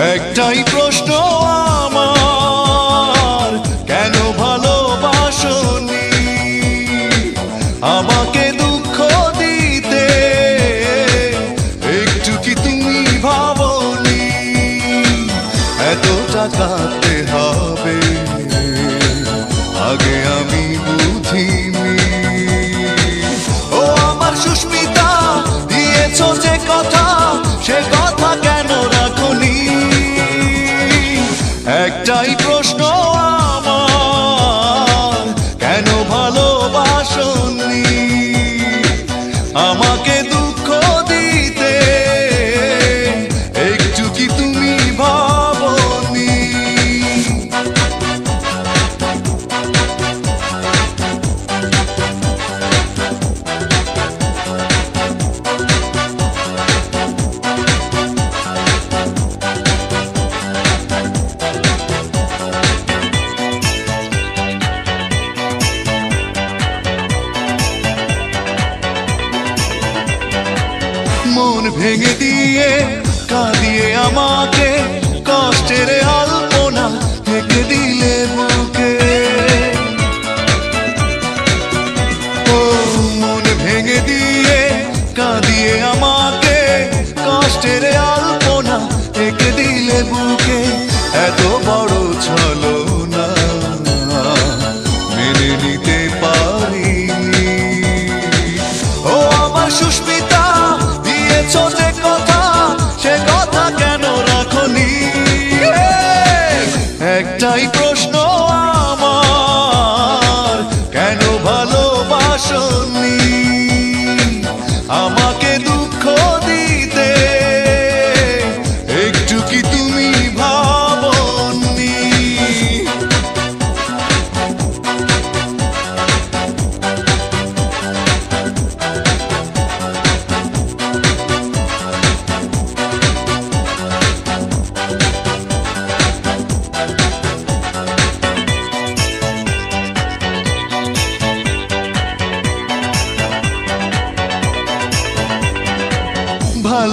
একটাই প্রশ্ন আমার, কেন ভালোবাসনি? আমাকে দুঃখ দিতে একটু কি তুমি ভাবনি? এতটা কাঁদতে হবে। আগে আমি একটাই প্রশ্ন আমার কেন ভালোবাসনি আমাকে মন ভেঙে দিয়ে কাঁদিয়ে আমাকে, কষ্টের আলপনা থেকে দিলে বুকে ও মন ভেঙে দিয়ে কাঁদিয়ে আমাকে, কষ্টের আলপনা থেকে দিলে বুকে এত বড় ছলো আমাকে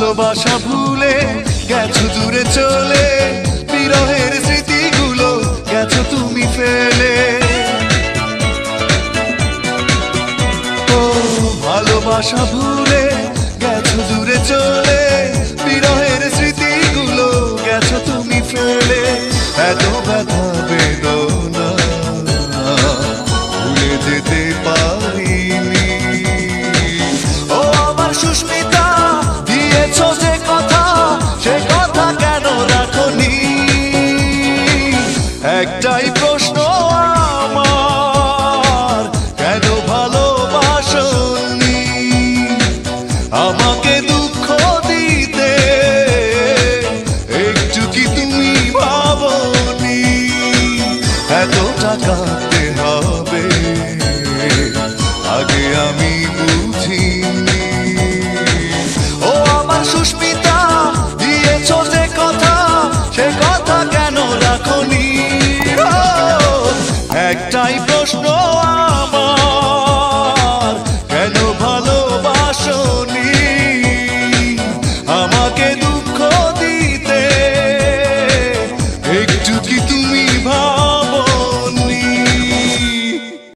ভালোবাসা ভুলে গেছো দূরে চলে, বিরহের স্মৃতিগুলো গেছো তুমি ফেলে। ও ভালোবাসা ভুলে গেছো দূরে চলে একটাই প্রশ্ন আমার, কেন ভালোবাসনি আমাকে দুঃখ দিতে একটু কি তুমি ভাবনি এত টাকাতে হবে। আগে আমি প্রশ্ন আমার কেন ভালোবাসনি? আমাকে দুঃখ